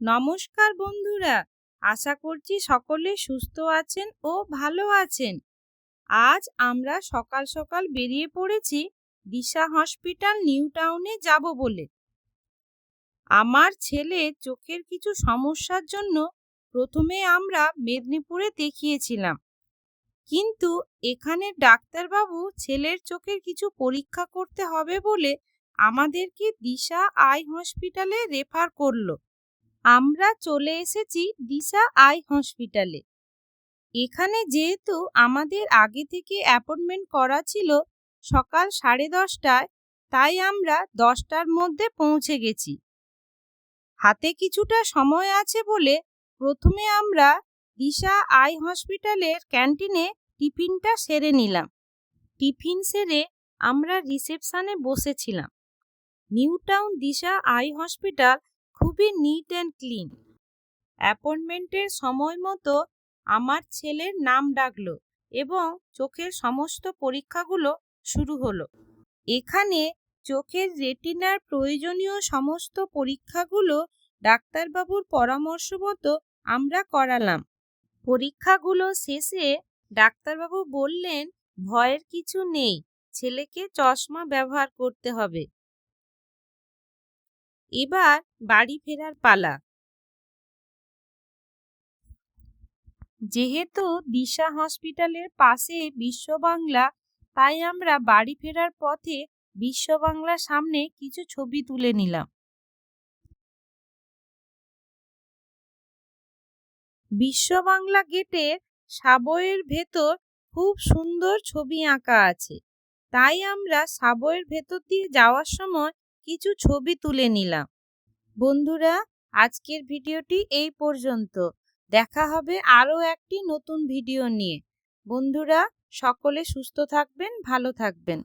নমস্কার বন্ধুরা, আশা করছি সকলে সুস্থ আছেন ও ভালো আছেন। আজ আমরা সকাল সকাল বেরিয়ে পড়েছি দিশা হসপিটাল নিউ টাউনে যাব বলে। আমার ছেলে চোখের কিছু সমস্যার জন্য প্রথমে আমরা মেদিনীপুরে দেখিয়েছিলাম। কিন্তু এখানে ডাক্তারবাবু ছেলের চোখের কিছু পরীক্ষা করতে হবে বলে আমাদেরকে দিশা আই হসপিটালে রেফার করল। আমরা চলে এসেছি দিশা আই হসপিটালে। এখানে যেহেতু আমাদের আগে থেকে অ্যাপয়েন্টমেন্ট করা ছিল সকাল সাড়ে দশটায়, তাই আমরা দশটার মধ্যে পৌঁছে গেছি। হাতে কিছুটা সময় আছে বলে প্রথমে আমরা দিশা আই হসপিটালের ক্যান্টিনে টিফিনটা সেরে নিলাম। টিফিন সেরে আমরা রিসেপশনে বসেছিলাম। New town Disha eye hospital খুবই নিট অ্যান্ড ক্লিন অ্যাপয়েন্টমেন্টের সময় মতো আমার ছেলের নাম ডাকলো এবং চোখের সমস্ত পরীক্ষাগুলো শুরু হলো। এখানে চোখের রেটিনার প্রয়োজনীয় সমস্ত পরীক্ষাগুলো ডাক্তারবাবুর পরামর্শ মতো আমরা করালাম। পরীক্ষাগুলো শেষে ডাক্তারবাবু বললেন, ভয়ের কিছু নেই, ছেলেকে চশমা ব্যবহার করতে হবে। এবার বাড়ি ফেরার পালা। যেহেতু দিশা হসপিটালের পাশে বিশ্ব বাংলা তাই আমরা বাড়ি ফেরার পথে বিশ্ব বাংলার সামনে কিছু ছবি তুলে নিলাম। বিশ্ব বাংলা গেটের সাবয়ের ভেতর খুব সুন্দর ছবি আঁকা আছে। তাই আমরা সাবয়ের ভেতর দিয়ে যাওয়ার সময় কিছু ছবি তুলে নিলাম। বন্ধুরা, আজকের ভিডিওটি এই পর্যন্ত। দেখা হবে আরও একটি নতুন ভিডিও নিয়ে। বন্ধুরা, সকলে সুস্থ থাকবেন, ভালো থাকবেন।